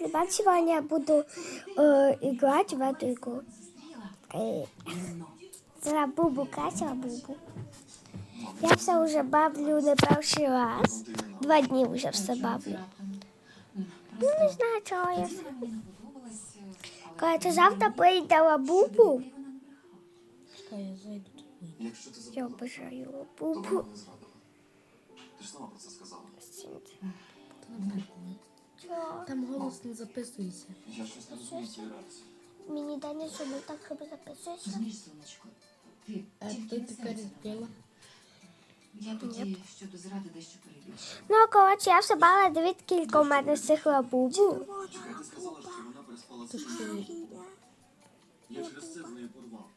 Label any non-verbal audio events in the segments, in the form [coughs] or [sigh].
ребят, сегодня я буду э, играть в эту игру. Э, за бубу, красила бубу. Я все уже бавлю не перший раз. Два дні вже все бавлю. Ну, не знаю, чого я. все. Короче, завтра прийде бубу. Чекай, я зайду тут. Якщо ти Я обожаю бубу. забрала не згадую. Ти ж сама про це сказала. Там голос не записується. Я щось не розумію цієї реакції. Мені Даня зробив так, щоб записуватися. Розумієш, сонечко, ти А тільки ти не тепер серця. збила? Я тоді щодо зради дещо перебільшила. Ну, коротше, я все бала, дивіться, кілька у мене цих лабубу. Чекай, ти сказала, що вона переспала з То? Я через це з нею порвав.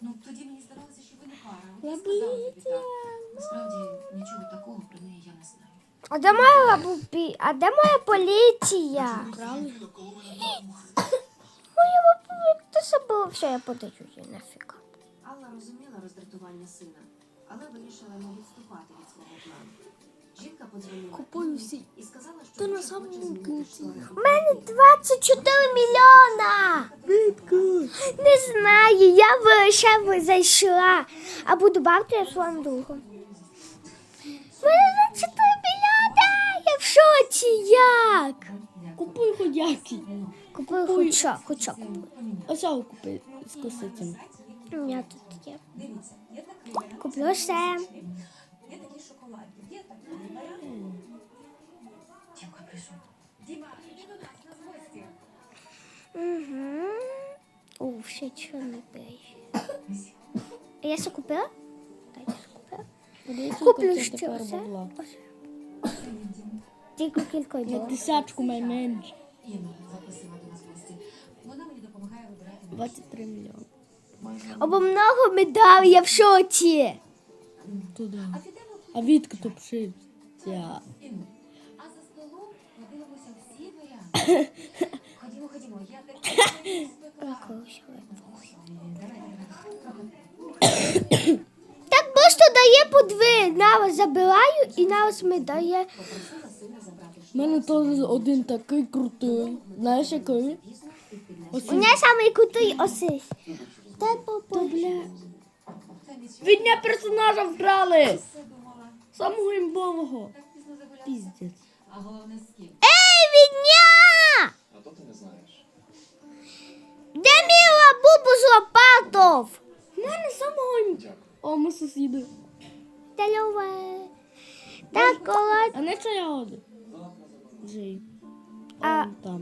Ну, тоді мені здавалося, що ви не пара. От Я я сказала тобі так. Насправді нічого такого А де моя лабубі? А де моя поліція? Моя лабубі, хто забув? Все, я подаю її нафіг. Алла розуміла роздратування сина, але вирішила не відступати від свого плану. Жінка подзвонила Купую всі. і сказала, що Та на самому кінці. У мене 24 мільйона. Не знаю, я в- зайшла. А буду бавити я своїм другом. Як? Купуй хоч який. Купив хоч що, хоч що купив. Ось його купи з косицями. У мене тут є. Куплю все. Дімка прийшов. Угу. О, ще чорний бей. Я все купила? Так, я все купила. Куплю ще все. Тільки кілька На йду. тисячку май менше. Інна запросила до нас в гості. Вона мені допомагає вибирати. 23 мільйони. Або много медалей, я в шоці. Туди. А відки то. Інну. А за столом подивимося всі варіанти. [laughs] Ходімо, ходімо. Я так [laughs] Так просто [coughs] дає по дві. На вас забираю і на вас ми дає. У мене теж один такий крутий. Знаєш який? У мене самий крутий осись. Та попо, бля. Від дня персонажа вкрали! Самого імбового. Піздець. А головне з ким? Ей, відня! А то ти не знаєш. Де мій лабубу з лопатов? У мене самого ім... Дякую. О, ми сусіди. Тальове. Так, коротше. А не це я? Жий. А, Там.